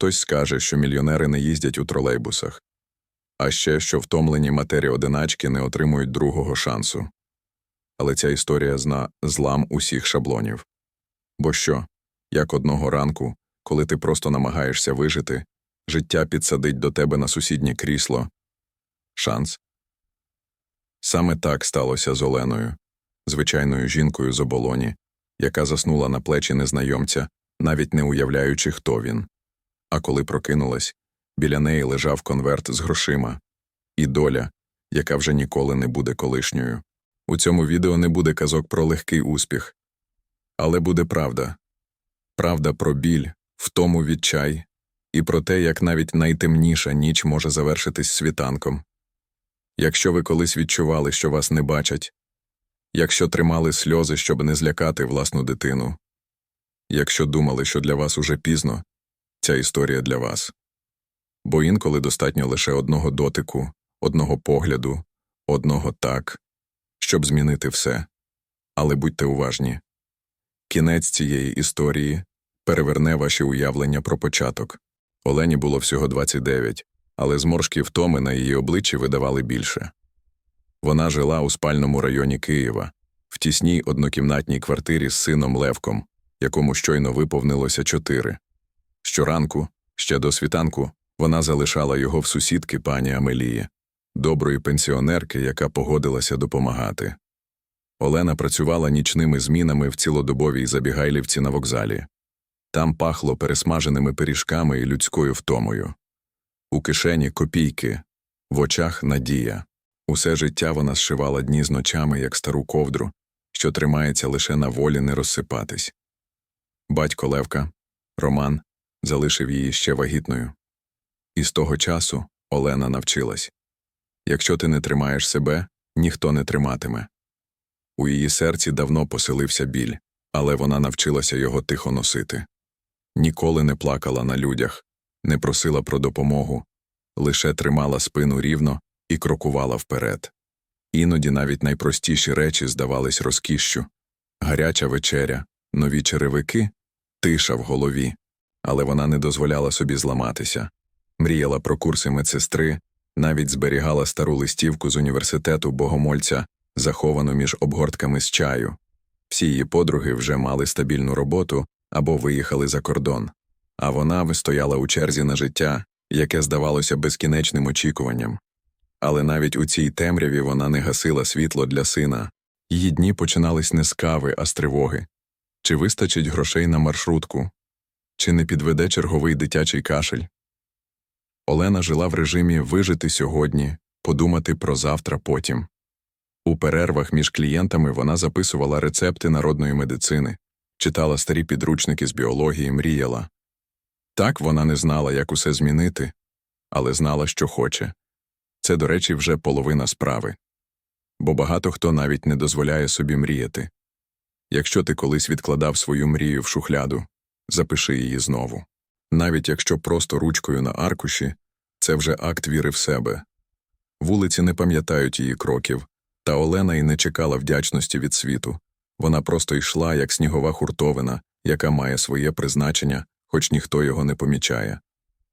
Хтось скаже, що мільйонери не їздять у тролейбусах, а ще що втомлені матері одиначки не отримують другого шансу. Але ця історія зна злам усіх шаблонів. Бо що, як одного ранку, коли ти просто намагаєшся вижити, життя підсадить до тебе на сусіднє крісло. Шанс. Саме так сталося з Оленою, звичайною жінкою з оболоні, яка заснула на плечі незнайомця, навіть не уявляючи, хто він. А коли прокинулась, біля неї лежав конверт з грошима і доля, яка вже ніколи не буде колишньою. У цьому відео не буде казок про легкий успіх, але буде правда правда про біль, втому відчай, і про те, як навіть найтемніша ніч може завершитись світанком. Якщо ви колись відчували, що вас не бачать, якщо тримали сльози, щоб не злякати власну дитину, якщо думали, що для вас уже пізно, ця історія для вас. Бо інколи достатньо лише одного дотику, одного погляду, одного так, щоб змінити все. Але будьте уважні кінець цієї історії переверне ваші уявлення про початок. Олені було всього 29, але зморшки втоми на її обличчі видавали більше. Вона жила у спальному районі Києва, в тісній однокімнатній квартирі з сином Левком, якому щойно виповнилося чотири. Щоранку, ще до світанку, вона залишала його в сусідки пані Амелії, доброї пенсіонерки, яка погодилася допомагати. Олена працювала нічними змінами в цілодобовій забігайлівці на вокзалі. Там пахло пересмаженими пиріжками і людською втомою. У кишені копійки, в очах надія. Усе життя вона зшивала дні з ночами, як стару ковдру, що тримається лише на волі не розсипатись. Батько Левка, Роман, залишив її ще вагітною. І з того часу Олена навчилась якщо ти не тримаєш себе, ніхто не триматиме. У її серці давно поселився біль, але вона навчилася його тихо носити. Ніколи не плакала на людях, не просила про допомогу, лише тримала спину рівно і крокувала вперед. Іноді навіть найпростіші речі здавались розкішшю гаряча вечеря, нові черевики, тиша в голові, але вона не дозволяла собі зламатися. Мріяла про курси медсестри, навіть зберігала стару листівку з університету богомольця, заховану між обгортками з чаю. Всі її подруги вже мали стабільну роботу або виїхали за кордон, а вона вистояла у черзі на життя, яке здавалося безкінечним очікуванням. Але навіть у цій темряві вона не гасила світло для сина. Її дні починались не з кави, а з тривоги. Чи вистачить грошей на маршрутку, чи не підведе черговий дитячий кашель? Олена жила в режимі вижити сьогодні, подумати про завтра потім. У перервах між клієнтами вона записувала рецепти народної медицини, читала старі підручники з біології, мріяла. Так вона не знала, як усе змінити, але знала, що хоче. Це, до речі, вже половина справи. Бо багато хто навіть не дозволяє собі мріяти. Якщо ти колись відкладав свою мрію в шухляду, запиши її знову. Навіть якщо просто ручкою на аркуші, це вже акт віри в себе. Вулиці не пам'ятають її кроків, та Олена й не чекала вдячності від світу. Вона просто йшла, як снігова хуртовина, яка має своє призначення, хоч ніхто його не помічає.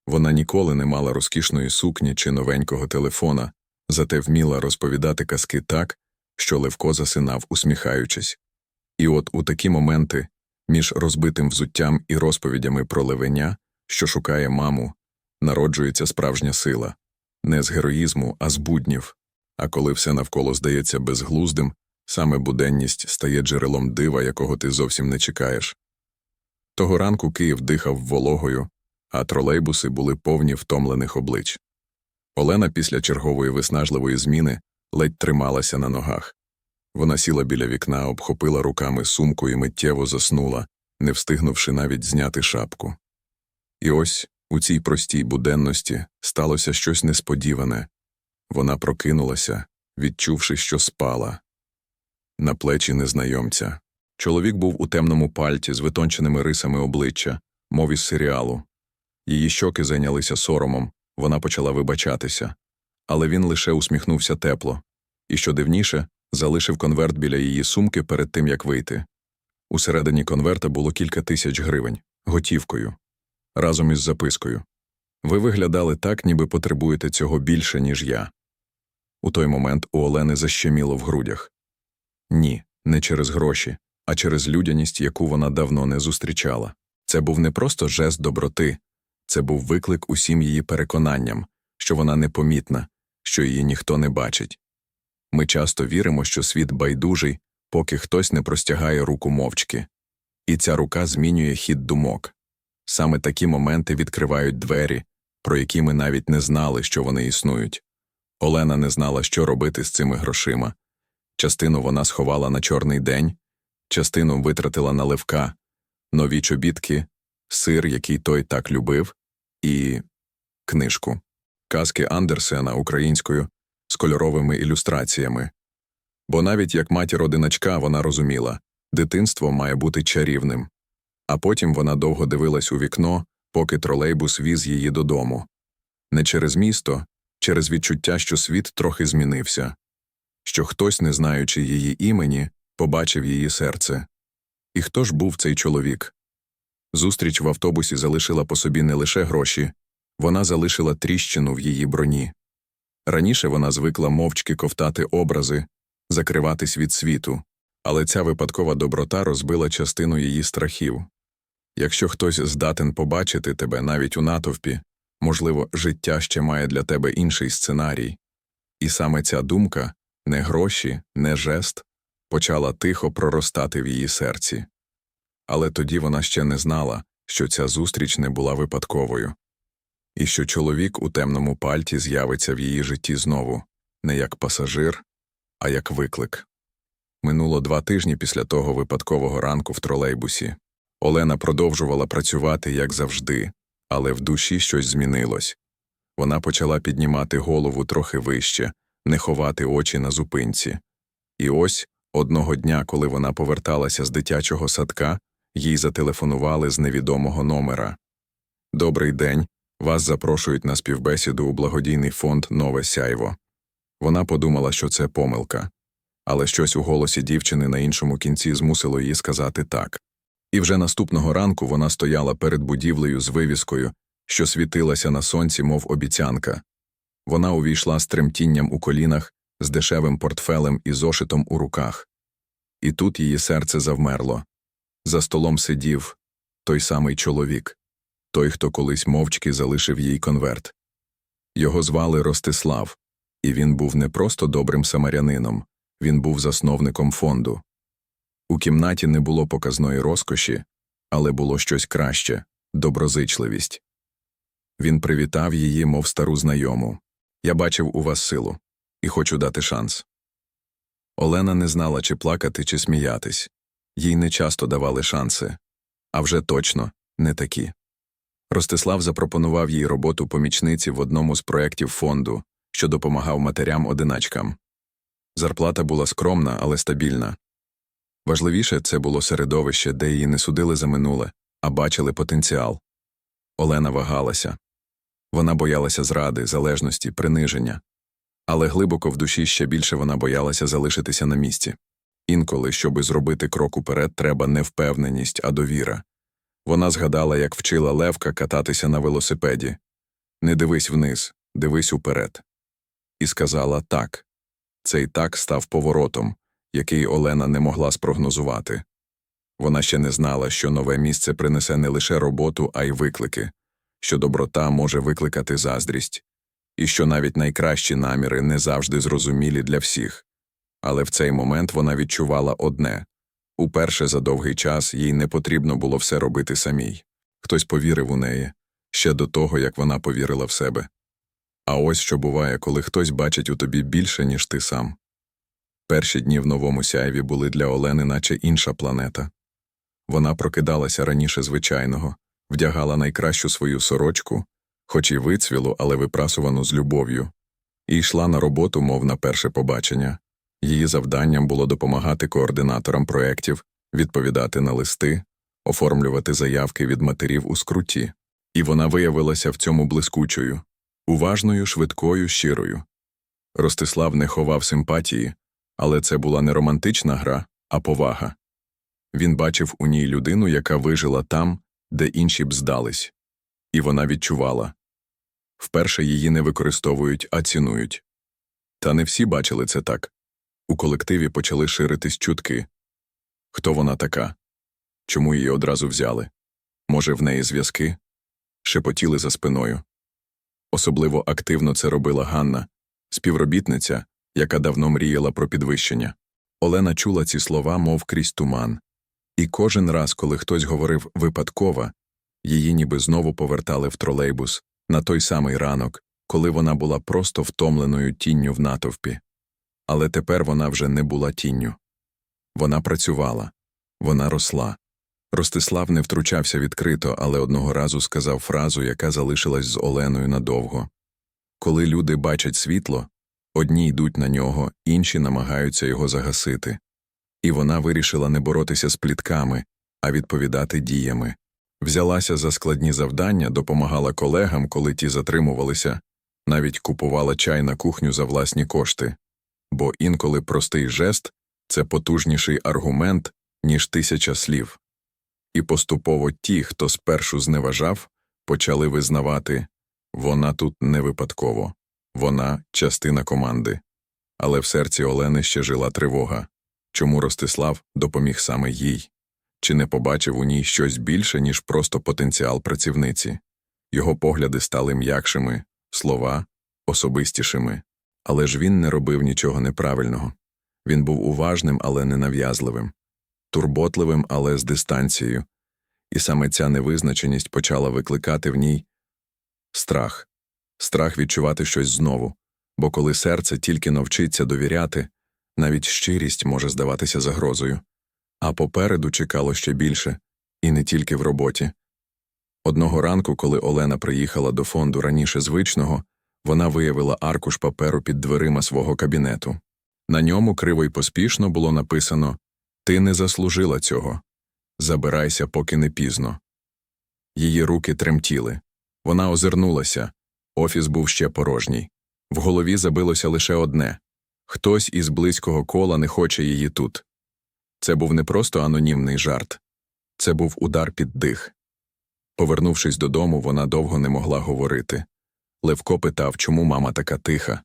Вона ніколи не мала розкішної сукні чи новенького телефона, зате вміла розповідати казки так, що Левко засинав, усміхаючись. І от у такі моменти, між розбитим взуттям і розповідями про левеня, що шукає маму, народжується справжня сила не з героїзму, а з буднів. А коли все навколо здається безглуздим, саме буденність стає джерелом дива, якого ти зовсім не чекаєш. Того ранку Київ дихав вологою, а тролейбуси були повні втомлених облич. Олена після чергової виснажливої зміни ледь трималася на ногах. Вона сіла біля вікна, обхопила руками сумку і миттєво заснула, не встигнувши навіть зняти шапку. І ось у цій простій буденності сталося щось несподіване вона прокинулася, відчувши, що спала. На плечі незнайомця. Чоловік був у темному пальті з витонченими рисами обличчя, мов із серіалу. Її щоки зайнялися соромом, вона почала вибачатися, але він лише усміхнувся тепло і, що дивніше, залишив конверт біля її сумки перед тим, як вийти. Усередині конверта було кілька тисяч гривень готівкою. разом із запискою. Ви виглядали так, ніби потребуєте цього більше, ніж я. У той момент у Олени защеміло в грудях. Ні, не через гроші, а через людяність, яку вона давно не зустрічала. Це був не просто жест доброти, це був виклик усім її переконанням, що вона непомітна, що її ніхто не бачить. Ми часто віримо, що світ байдужий, поки хтось не простягає руку мовчки. І ця рука змінює хід думок. Саме такі моменти відкривають двері, про які ми навіть не знали, що вони існують. Олена не знала, що робити з цими грошима. Частину вона сховала на чорний день, частину витратила на ливка, нові чобітки, сир, який той так любив, і книжку. Казки Андерсена українською з кольоровими ілюстраціями. Бо навіть як матір одиначка вона розуміла дитинство має бути чарівним. А потім вона довго дивилась у вікно, поки тролейбус віз її додому. Не через місто, через відчуття, що світ трохи змінився, що хтось, не знаючи її імені, побачив її серце. І хто ж був цей чоловік? Зустріч в автобусі залишила по собі не лише гроші, вона залишила тріщину в її броні. Раніше вона звикла мовчки ковтати образи, закриватись від світу, але ця випадкова доброта розбила частину її страхів. Якщо хтось здатен побачити тебе навіть у натовпі, можливо, життя ще має для тебе інший сценарій. І саме ця думка не гроші, не жест почала тихо проростати в її серці. Але тоді вона ще не знала, що ця зустріч не була випадковою, і що чоловік у темному пальті з'явиться в її житті знову, не як пасажир, а як виклик. Минуло два тижні після того випадкового ранку в тролейбусі. Олена продовжувала працювати, як завжди, але в душі щось змінилось. Вона почала піднімати голову трохи вище, не ховати очі на зупинці. І ось одного дня, коли вона поверталася з дитячого садка, їй зателефонували з невідомого номера. Добрий день. Вас запрошують на співбесіду у благодійний фонд Нове Сяйво. Вона подумала, що це помилка, але щось у голосі дівчини на іншому кінці змусило її сказати так. І вже наступного ранку вона стояла перед будівлею з вивіскою, що світилася на сонці, мов обіцянка. Вона увійшла з тремтінням у колінах, з дешевим портфелем і зошитом у руках. І тут її серце завмерло. За столом сидів той самий чоловік, той, хто колись мовчки залишив їй конверт. Його звали Ростислав, і він був не просто добрим самарянином, він був засновником фонду. У кімнаті не було показної розкоші, але було щось краще доброзичливість. Він привітав її, мов стару знайому. Я бачив у вас силу і хочу дати шанс. Олена не знала, чи плакати, чи сміятись. Їй не часто давали шанси, а вже точно не такі. Ростислав запропонував їй роботу помічниці в одному з проєктів фонду, що допомагав матерям-одиначкам. Зарплата була скромна, але стабільна. Важливіше це було середовище, де її не судили за минуле, а бачили потенціал. Олена вагалася. Вона боялася зради, залежності, приниження. Але глибоко в душі ще більше вона боялася залишитися на місці. Інколи, щоби зробити крок уперед, треба не впевненість, а довіра. Вона згадала, як вчила Левка кататися на велосипеді Не дивись вниз, дивись уперед. І сказала так. Цей так став поворотом, який Олена не могла спрогнозувати. Вона ще не знала, що нове місце принесе не лише роботу, а й виклики, що доброта може викликати заздрість, і що навіть найкращі наміри не завжди зрозумілі для всіх. Але в цей момент вона відчувала одне уперше за довгий час їй не потрібно було все робити самій. Хтось повірив у неї ще до того, як вона повірила в себе. А ось що буває, коли хтось бачить у тобі більше, ніж ти сам. Перші дні в новому сяйві були для Олени, наче інша планета. Вона прокидалася раніше звичайного, вдягала найкращу свою сорочку, хоч і вицвілу, але випрасувану з любов'ю, і йшла на роботу, мов на перше побачення. Її завданням було допомагати координаторам проєктів, відповідати на листи, оформлювати заявки від матерів у скруті, і вона виявилася в цьому блискучою, уважною, швидкою, щирою. Ростислав не ховав симпатії, але це була не романтична гра, а повага. Він бачив у ній людину, яка вижила там, де інші б здались. І вона відчувала. Вперше її не використовують, а цінують. Та не всі бачили це так. У колективі почали ширитись чутки. Хто вона така? Чому її одразу взяли? Може, в неї зв'язки? Шепотіли за спиною. Особливо активно це робила Ганна, співробітниця, яка давно мріяла про підвищення. Олена чула ці слова, мов крізь туман. І кожен раз, коли хтось говорив випадково, її ніби знову повертали в тролейбус на той самий ранок, коли вона була просто втомленою тінню в натовпі. Але тепер вона вже не була тінню. Вона працювала, вона росла. Ростислав не втручався відкрито, але одного разу сказав фразу, яка залишилась з Оленою надовго. Коли люди бачать світло, одні йдуть на нього, інші намагаються його загасити. І вона вирішила не боротися з плітками, а відповідати діями. Взялася за складні завдання, допомагала колегам, коли ті затримувалися, навіть купувала чай на кухню за власні кошти. Бо інколи простий жест це потужніший аргумент, ніж тисяча слів. І поступово ті, хто спершу зневажав, почали визнавати вона тут не випадково, вона частина команди. Але в серці Олени ще жила тривога чому Ростислав допоміг саме їй, чи не побачив у ній щось більше, ніж просто потенціал працівниці. Його погляди стали м'якшими, слова особистішими. Але ж він не робив нічого неправильного. Він був уважним, але ненав'язливим, турботливим, але з дистанцією, і саме ця невизначеність почала викликати в ній страх, страх відчувати щось знову, бо коли серце тільки навчиться довіряти, навіть щирість може здаватися загрозою. А попереду чекало ще більше, і не тільки в роботі. Одного ранку, коли Олена приїхала до фонду раніше звичного, вона виявила аркуш паперу під дверима свого кабінету. На ньому криво й поспішно було написано Ти не заслужила цього. Забирайся, поки не пізно. Її руки тремтіли. Вона озирнулася. Офіс був ще порожній. В голові забилося лише одне хтось із близького кола не хоче її тут. Це був не просто анонімний жарт, це був удар під дих. Повернувшись додому, вона довго не могла говорити. Левко питав, чому мама така тиха,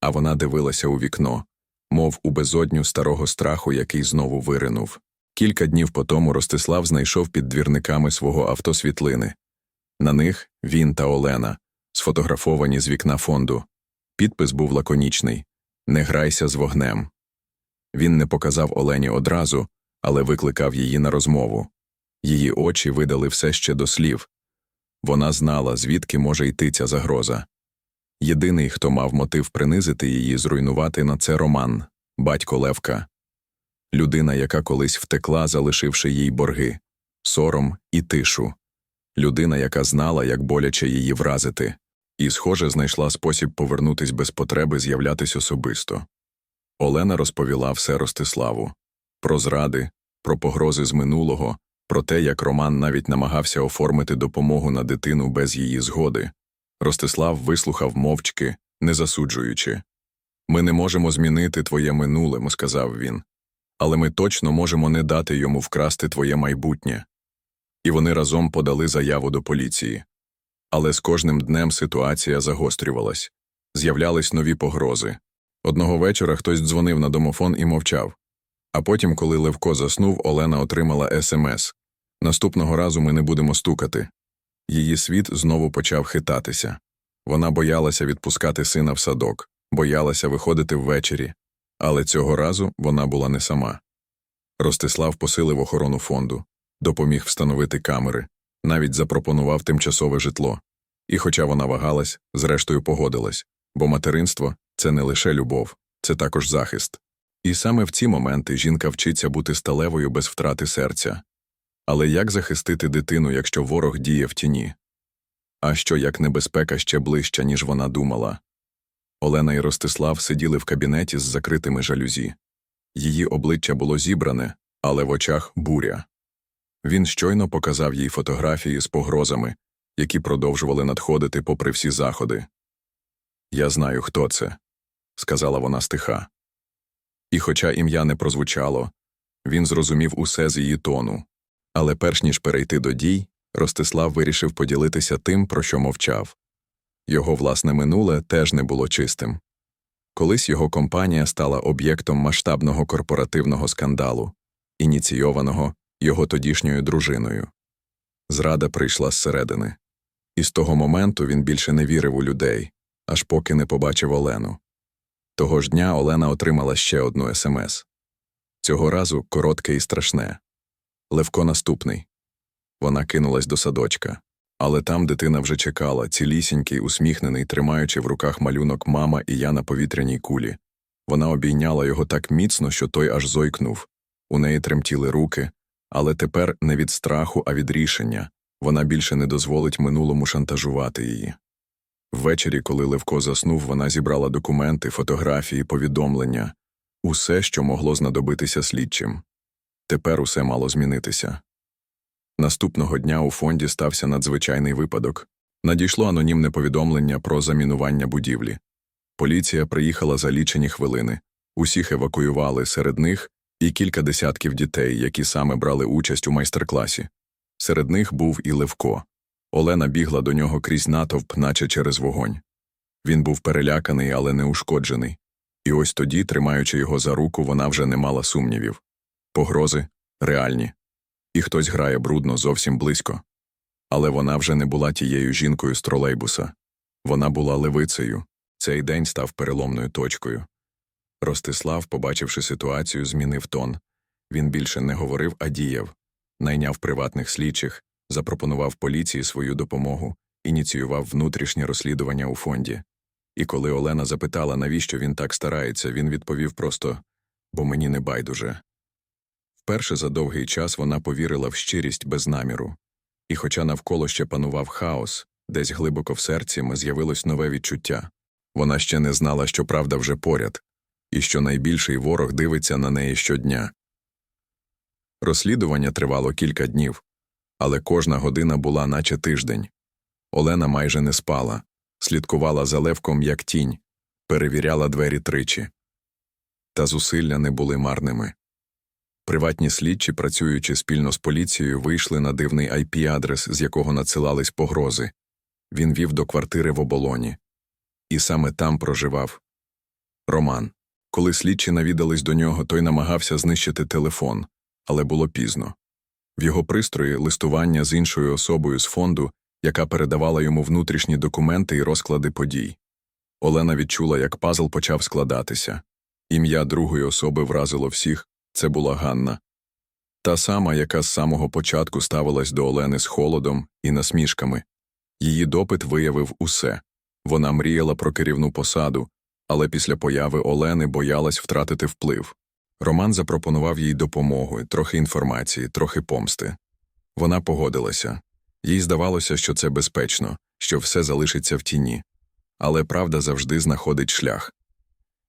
а вона дивилася у вікно, мов у безодню старого страху, який знову виринув. Кілька днів потому Ростислав знайшов під двірниками свого авто світлини. На них він та Олена, сфотографовані з вікна фонду. Підпис був лаконічний Не грайся з вогнем. Він не показав Олені одразу, але викликав її на розмову. Її очі видали все ще до слів. Вона знала, звідки може йти ця загроза. Єдиний, хто мав мотив принизити її, зруйнувати на це Роман, батько Левка, людина, яка колись втекла, залишивши їй борги, сором і тишу, людина, яка знала, як боляче її вразити, і, схоже, знайшла спосіб повернутись без потреби з'являтись особисто. Олена розповіла все Ростиславу про зради, про погрози з минулого, про те, як Роман навіть намагався оформити допомогу на дитину без її згоди. Ростислав вислухав мовчки, не засуджуючи. Ми не можемо змінити твоє минуле, сказав він, але ми точно можемо не дати йому вкрасти твоє майбутнє. І вони разом подали заяву до поліції. Але з кожним днем ситуація загострювалась, з'являлись нові погрози. Одного вечора хтось дзвонив на домофон і мовчав. А потім, коли Левко заснув, Олена отримала смс Наступного разу ми не будемо стукати. Її світ знову почав хитатися. Вона боялася відпускати сина в садок, боялася виходити ввечері, але цього разу вона була не сама. Ростислав посилив охорону фонду, допоміг встановити камери, навіть запропонував тимчасове житло. І, хоча вона вагалась, зрештою погодилась, бо материнство це не лише любов, це також захист. І саме в ці моменти жінка вчиться бути сталевою без втрати серця. Але як захистити дитину, якщо ворог діє в тіні? А що як небезпека ще ближча, ніж вона думала? Олена і Ростислав сиділи в кабінеті з закритими жалюзі. Її обличчя було зібране, але в очах буря. Він щойно показав їй фотографії з погрозами, які продовжували надходити попри всі заходи. Я знаю, хто це, сказала вона стиха. І, хоча ім'я не прозвучало, він зрозумів усе з її тону. Але перш ніж перейти до дій, Ростислав вирішив поділитися тим, про що мовчав. Його власне минуле теж не було чистим. Колись його компанія стала об'єктом масштабного корпоративного скандалу, ініційованого його тодішньою дружиною. Зрада прийшла зсередини. І з того моменту він більше не вірив у людей, аж поки не побачив Олену. Того ж дня Олена отримала ще одну смс. Цього разу коротке і страшне. Левко наступний. Вона кинулась до садочка. Але там дитина вже чекала, цілісінький, усміхнений, тримаючи в руках малюнок мама і я на повітряній кулі. Вона обійняла його так міцно, що той аж зойкнув. У неї тремтіли руки, але тепер не від страху, а від рішення. Вона більше не дозволить минулому шантажувати її. Ввечері, коли Левко заснув, вона зібрала документи, фотографії, повідомлення усе, що могло знадобитися слідчим. Тепер усе мало змінитися. Наступного дня у фонді стався надзвичайний випадок. Надійшло анонімне повідомлення про замінування будівлі. Поліція приїхала за лічені хвилини. Усіх евакуювали, серед них і кілька десятків дітей, які саме брали участь у майстер-класі. Серед них був і Левко. Олена бігла до нього крізь натовп, наче через вогонь. Він був переляканий, але не ушкоджений. І ось тоді, тримаючи його за руку, вона вже не мала сумнівів. Погрози реальні. І хтось грає брудно зовсім близько. Але вона вже не була тією жінкою з тролейбуса. Вона була левицею. Цей день став переломною точкою. Ростислав, побачивши ситуацію, змінив тон. Він більше не говорив, а діяв. Найняв приватних слідчих, запропонував поліції свою допомогу, ініціював внутрішнє розслідування у фонді. І коли Олена запитала, навіщо він так старається, він відповів просто бо мені не байдуже. Вперше за довгий час вона повірила в щирість без наміру. І хоча навколо ще панував хаос, десь глибоко в серці ми з'явилось нове відчуття. Вона ще не знала, що правда вже поряд, і що найбільший ворог дивиться на неї щодня. Розслідування тривало кілька днів, але кожна година була наче тиждень. Олена майже не спала, слідкувала за левком як тінь, перевіряла двері тричі. Та зусилля не були марними. Приватні слідчі, працюючи спільно з поліцією, вийшли на дивний IP-адрес, з якого надсилались погрози. Він вів до квартири в оболоні. І саме там проживав Роман. Коли слідчі навідались до нього, той намагався знищити телефон, але було пізно. В його пристрої листування з іншою особою з фонду, яка передавала йому внутрішні документи і розклади подій. Олена відчула, як пазл почав складатися. Ім'я другої особи вразило всіх це була Ганна. Та сама, яка з самого початку ставилась до Олени з холодом і насмішками. Її допит виявив усе. Вона мріяла про керівну посаду, але після появи Олени боялась втратити вплив. Роман запропонував їй допомогу, трохи інформації, трохи помсти. Вона погодилася. Їй здавалося, що це безпечно, що все залишиться в тіні. Але правда завжди знаходить шлях.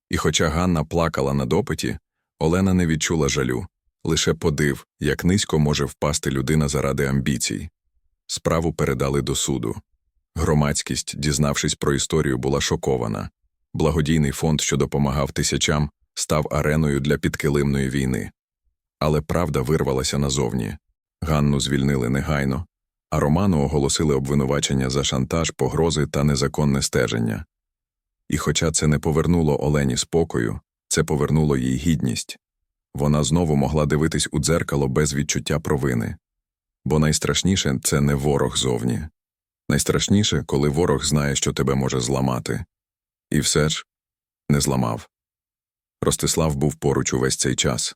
І хоча Ганна плакала на допиті, Олена не відчула жалю, лише подив, як низько може впасти людина заради амбіцій. Справу передали до суду. Громадськість, дізнавшись про історію, була шокована. Благодійний фонд, що допомагав тисячам, став ареною для підкилимної війни. Але правда вирвалася назовні. Ганну звільнили негайно, а Роману оголосили обвинувачення за шантаж, погрози та незаконне стеження. І хоча це не повернуло Олені спокою, це повернуло їй гідність. Вона знову могла дивитись у дзеркало без відчуття провини. Бо найстрашніше це не ворог зовні. Найстрашніше, коли ворог знає, що тебе може зламати. І все ж не зламав. Ростислав був поруч увесь цей час.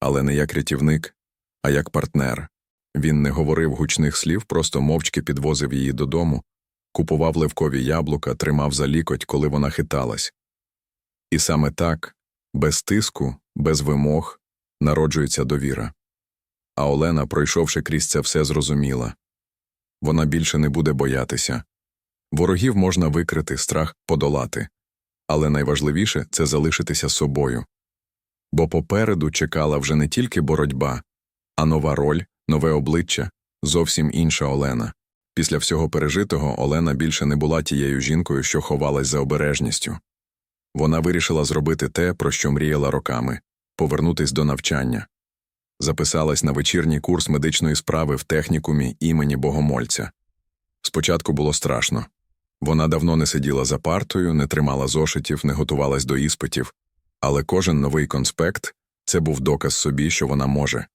Але не як рятівник, а як партнер. Він не говорив гучних слів, просто мовчки підвозив її додому, купував левкові яблука, тримав за лікоть, коли вона хиталась. І саме так, без тиску, без вимог, народжується довіра. А Олена, пройшовши крізь це все, зрозуміла вона більше не буде боятися. Ворогів можна викрити, страх подолати, але найважливіше це залишитися собою. Бо попереду чекала вже не тільки боротьба, а нова роль, нове обличчя, зовсім інша Олена. Після всього пережитого Олена більше не була тією жінкою, що ховалась за обережністю. Вона вирішила зробити те, про що мріяла роками повернутись до навчання. записалась на вечірній курс медичної справи в технікумі імені Богомольця. Спочатку було страшно. Вона давно не сиділа за партою, не тримала зошитів, не готувалась до іспитів, але кожен новий конспект це був доказ собі, що вона може.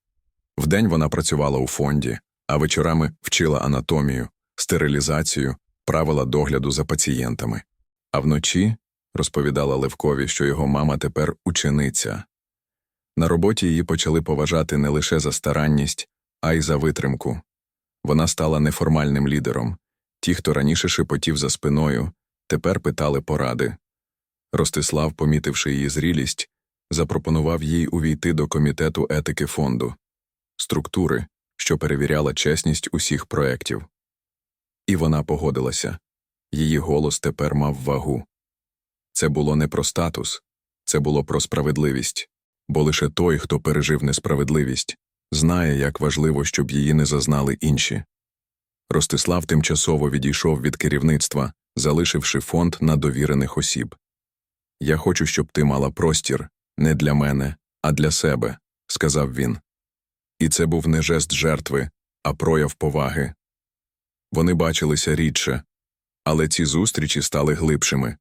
Вдень вона працювала у фонді, а вечорами вчила анатомію, стерилізацію, правила догляду за пацієнтами. А вночі розповідала Левкові, що його мама тепер учениця. На роботі її почали поважати не лише за старанність, а й за витримку. Вона стала неформальним лідером. Ті, хто раніше шепотів за спиною, тепер питали поради. Ростислав, помітивши її зрілість, запропонував їй увійти до комітету етики фонду, структури, що перевіряла чесність усіх проєктів. І вона погодилася. Її голос тепер мав вагу. Це було не про статус, це було про справедливість, бо лише той, хто пережив несправедливість, знає, як важливо, щоб її не зазнали інші. Ростислав тимчасово відійшов від керівництва, залишивши фонд на довірених осіб. Я хочу, щоб ти мала простір не для мене, а для себе, сказав він. І це був не жест жертви, а прояв поваги. Вони бачилися рідше, але ці зустрічі стали глибшими.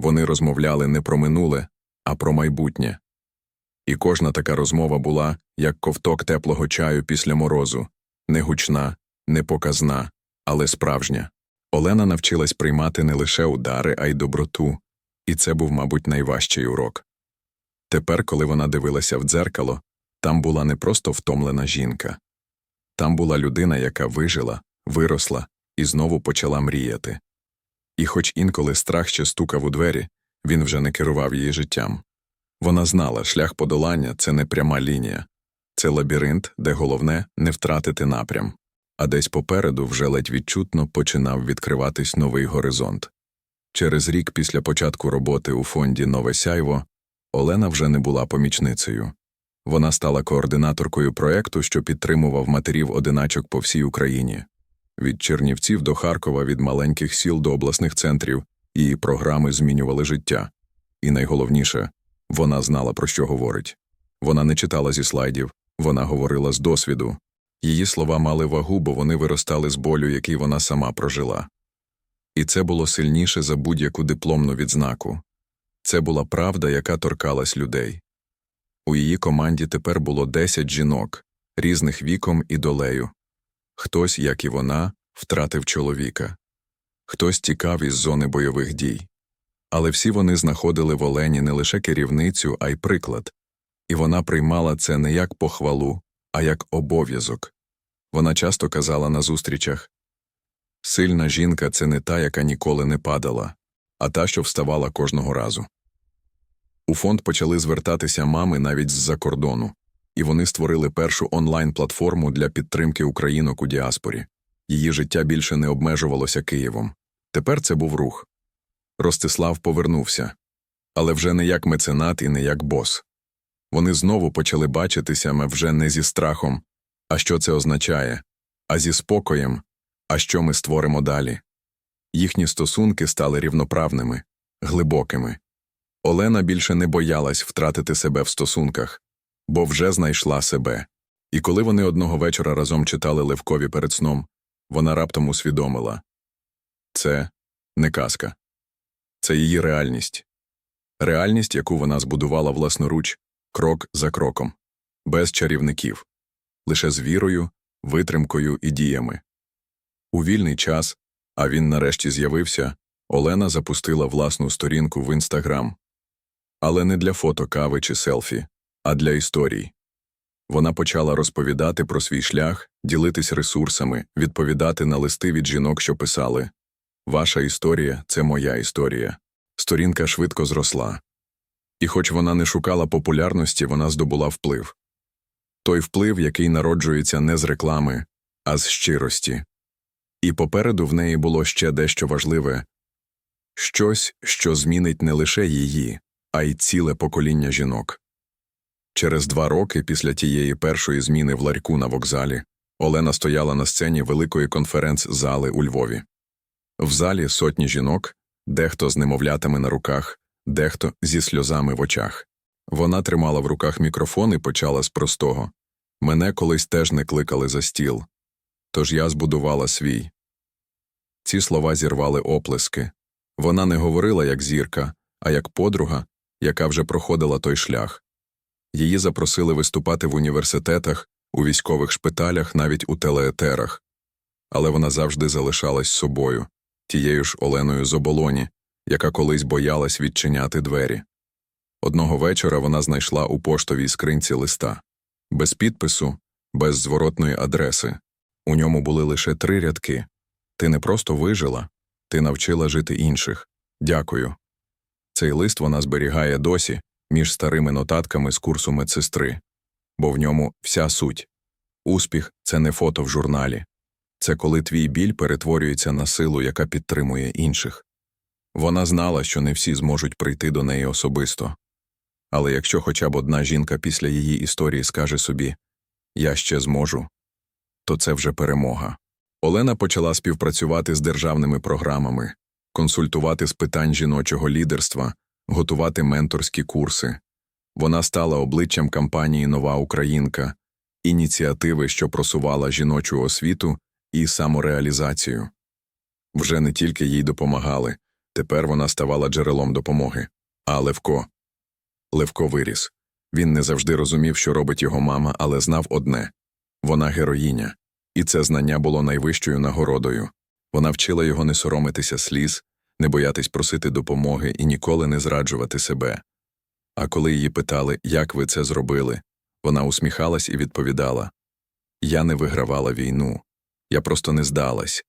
Вони розмовляли не про минуле, а про майбутнє. І кожна така розмова була, як ковток теплого чаю після морозу, не гучна, не але справжня. Олена навчилась приймати не лише удари, а й доброту, і це був, мабуть, найважчий урок. Тепер, коли вона дивилася в дзеркало, там була не просто втомлена жінка. Там була людина, яка вижила, виросла і знову почала мріяти. І хоч інколи страх ще стукав у двері, він вже не керував її життям. Вона знала, шлях подолання це не пряма лінія, це лабіринт, де головне не втратити напрям, а десь попереду вже ледь відчутно починав відкриватись новий горизонт. Через рік після початку роботи у фонді Нове Сяйво Олена вже не була помічницею. Вона стала координаторкою проекту, що підтримував матерів одиначок по всій Україні. Від Чернівців до Харкова, від маленьких сіл до обласних центрів, її програми змінювали життя. І найголовніше вона знала, про що говорить. Вона не читала зі слайдів, вона говорила з досвіду. Її слова мали вагу, бо вони виростали з болю, який вона сама прожила. І це було сильніше за будь-яку дипломну відзнаку. Це була правда, яка торкалась людей. У її команді тепер було 10 жінок, різних віком і долею. Хтось, як і вона, втратив чоловіка, хтось тікав із зони бойових дій. Але всі вони знаходили в Олені не лише керівницю, а й приклад, і вона приймала це не як похвалу, а як обов'язок. Вона часто казала на зустрічах сильна жінка це не та, яка ніколи не падала, а та, що вставала кожного разу. У фонд почали звертатися мами навіть з-за кордону, і вони створили першу онлайн-платформу для підтримки українок у діаспорі. Її життя більше не обмежувалося Києвом. Тепер це був рух. Ростислав повернувся, але вже не як меценат і не як бос. Вони знову почали бачитися ме вже не зі страхом, а що це означає, а зі спокоєм, а що ми створимо далі. Їхні стосунки стали рівноправними, глибокими. Олена більше не боялась втратити себе в стосунках, бо вже знайшла себе. І коли вони одного вечора разом читали Левкові перед сном, вона раптом усвідомила це не казка, це її реальність, реальність, яку вона збудувала власноруч, крок за кроком, без чарівників, лише з вірою, витримкою і діями. У вільний час, а він нарешті з'явився, Олена запустила власну сторінку в інстаграм. Але не для фото кави чи селфі, а для історій. Вона почала розповідати про свій шлях, ділитись ресурсами, відповідати на листи від жінок, що писали Ваша історія це моя історія. Сторінка швидко зросла. І хоч вона не шукала популярності, вона здобула вплив той вплив, який народжується не з реклами, а з щирості. І попереду в неї було ще дещо важливе щось, що змінить не лише її, а й ціле покоління жінок. Через два роки після тієї першої зміни в ларьку на вокзалі Олена стояла на сцені великої конференц-зали у Львові. В залі сотні жінок, дехто з немовлятами на руках, дехто зі сльозами в очах. Вона тримала в руках мікрофон і почала з простого Мене колись теж не кликали за стіл, тож я збудувала свій. Ці слова зірвали оплески. Вона не говорила як зірка, а як подруга, яка вже проходила той шлях. Її запросили виступати в університетах, у військових шпиталях, навіть у телеетерах. Але вона завжди залишалась собою, тією ж Оленою з оболоні, яка колись боялась відчиняти двері. Одного вечора вона знайшла у поштовій скринці листа без підпису, без зворотної адреси. У ньому були лише три рядки Ти не просто вижила, ти навчила жити інших. Дякую. Цей лист вона зберігає досі між старими нотатками з курсу медсестри, бо в ньому вся суть. Успіх це не фото в журналі, це коли твій біль перетворюється на силу, яка підтримує інших. Вона знала, що не всі зможуть прийти до неї особисто. Але якщо хоча б одна жінка після її історії скаже собі Я ще зможу, то це вже перемога. Олена почала співпрацювати з державними програмами, консультувати з питань жіночого лідерства, готувати менторські курси. Вона стала обличчям кампанії Нова Українка, ініціативи, що просувала жіночу освіту і самореалізацію. Вже не тільки їй допомагали, тепер вона ставала джерелом допомоги. А Левко. Левко виріс. Він не завжди розумів, що робить його мама, але знав одне вона героїня, і це знання було найвищою нагородою. Вона вчила його не соромитися сліз, не боятись просити допомоги і ніколи не зраджувати себе. А коли її питали, як ви це зробили, вона усміхалась і відповідала Я не вигравала війну, я просто не здалась.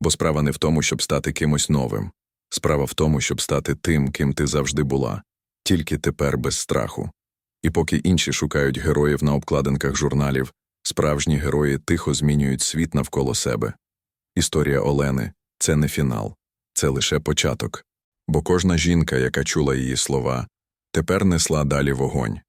Бо справа не в тому, щоб стати кимось новим. Справа в тому, щоб стати тим, ким ти завжди була, тільки тепер без страху. І поки інші шукають героїв на обкладинках журналів, справжні герої тихо змінюють світ навколо себе. Історія Олени це не фінал, це лише початок. Бо кожна жінка, яка чула її слова, тепер несла далі вогонь.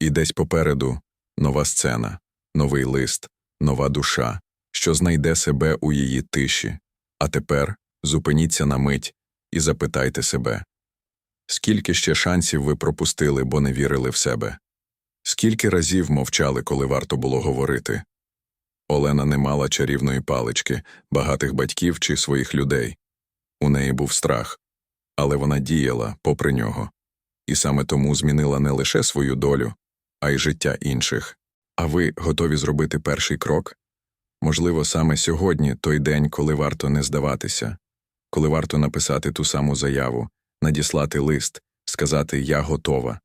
І десь попереду нова сцена, новий лист, нова душа, що знайде себе у її тиші. А тепер зупиніться на мить і запитайте себе скільки ще шансів ви пропустили, бо не вірили в себе? Скільки разів мовчали, коли варто було говорити? Олена не мала чарівної палички, багатих батьків чи своїх людей. У неї був страх, але вона діяла попри нього, і саме тому змінила не лише свою долю, а й життя інших. А ви готові зробити перший крок? Можливо, саме сьогодні той день, коли варто не здаватися, коли варто написати ту саму заяву, надіслати лист, сказати Я готова.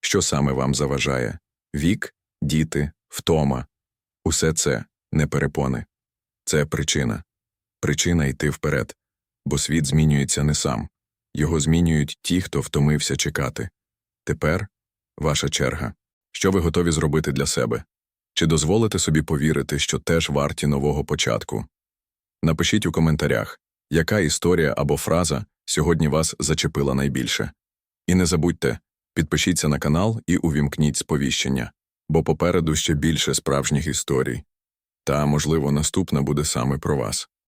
Що саме вам заважає? Вік, діти, втома. Усе це не перепони. Це причина. Причина йти вперед. Бо світ змінюється не сам. Його змінюють ті, хто втомився чекати. Тепер ваша черга. Що ви готові зробити для себе? Чи дозволите собі повірити, що теж варті нового початку? Напишіть у коментарях, яка історія або фраза сьогодні вас зачепила найбільше. І не забудьте, підпишіться на канал і увімкніть сповіщення, бо попереду ще більше справжніх історій. Та, можливо, наступна буде саме про вас.